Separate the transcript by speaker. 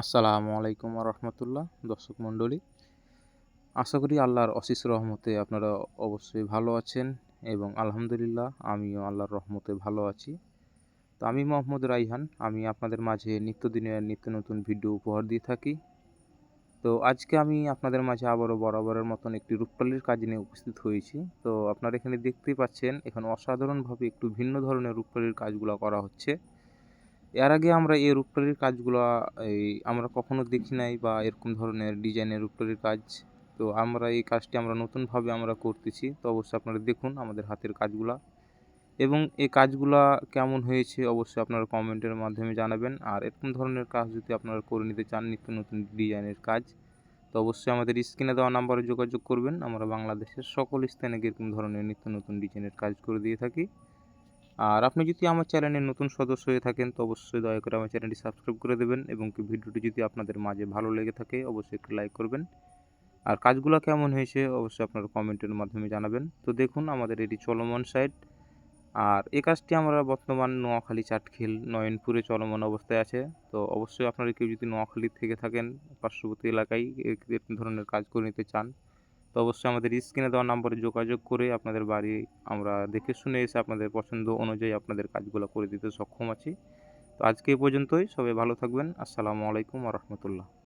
Speaker 1: আসসালামু আলাইকুম রহমতুল্লাহ দর্শক মণ্ডলী। আশা করি আল্লাহর অশিস রহমতে আপনারা অবশ্যই ভালো আছেন এবং আলহামদুলিল্লাহ আমিও আল্লাহর রহমতে ভালো আছি। তো আমি মোহাম্মদ রাইহান, আমি আপনাদের মাঝে নিত্যদিনের নিত্য নতুন ভিডিও উপহার দিয়ে থাকি। তো আজকে আমি আপনাদের মাঝে আবারও বরাবরের মতন একটি রূপপালির কাজ নিয়ে উপস্থিত হয়েছি। তো আপনারা এখানে দেখতেই পাচ্ছেন, এখানে অসাধারণভাবে একটু ভিন্ন ধরনের রূপপালির কাজগুলো করা হচ্ছে। এর আগে আমরা এই রূপটারির কাজগুলো, এই আমরা কখনো দেখি নাই বা এরকম ধরনের ডিজাইনের রূপটারির কাজ। তো আমরা এই কাজটি আমরা নতুনভাবে আমরা করতেছি। তো অবশ্যই আপনারা দেখুন আমাদের হাতের কাজগুলা। এবং এই কাজগুলা কেমন হয়েছে অবশ্যই আপনারা কমেন্টের মাধ্যমে জানাবেন। আর এরকম ধরনের কাজ যদি আপনারা করে নিতে চান, নিত্য নতুন ডিজাইনের কাজ, তো অবশ্যই আমাদের স্ক্রিনে দেওয়া নাম্বারে যোগাযোগ করবেন। আমরা বাংলাদেশের সকল স্থানে এরকম ধরনের নিত্য নতুন ডিজাইনের কাজ করে দিয়ে থাকি। আর আপনি যদি আমার চ্যানেলের নতুন সদস্য হয়ে থাকেন, তো অবশ্যই দয়া করে আমার চ্যানেলটি সাবস্ক্রাইব করে দেবেন এবং কি ভিডিওটি যদি আপনাদের মাঝে ভালো লেগে থাকে, অবশ্যই একটু লাইক করবেন। আর কাজগুলো কেমন হয়েছে, অবশ্যই আপনারা কমেন্টের মাধ্যমে জানাবেন। তো দেখুন, আমাদের এটি চলমান সাইট। আর এই কাজটি আমরা বর্তমান নোয়াখালী চাটখিল, নয়নপুরে চলমান অবস্থায় আছে। তো অবশ্যই আপনারা কেউ যদি নোয়াখালী থেকে থাকেন, পার্শ্ববর্তী এলাকায় ধরনের কাজ করে নিতে চান তো অবশ্যই আমাদের স্ক্রিনে দেওয়া নাম্বারে যোগাযোগ করে আপনাদের বাড়ি আমরা দেখে শুনে এসে আপনাদের পছন্দ অনুযায়ী আপনাদের কাজগুলো করে দিতে সক্ষম আছি। তো আজকে এই পর্যন্তই, সবাই ভালো থাকবেন। আসসালামু আলাইকুম রহমতুল্লাহ।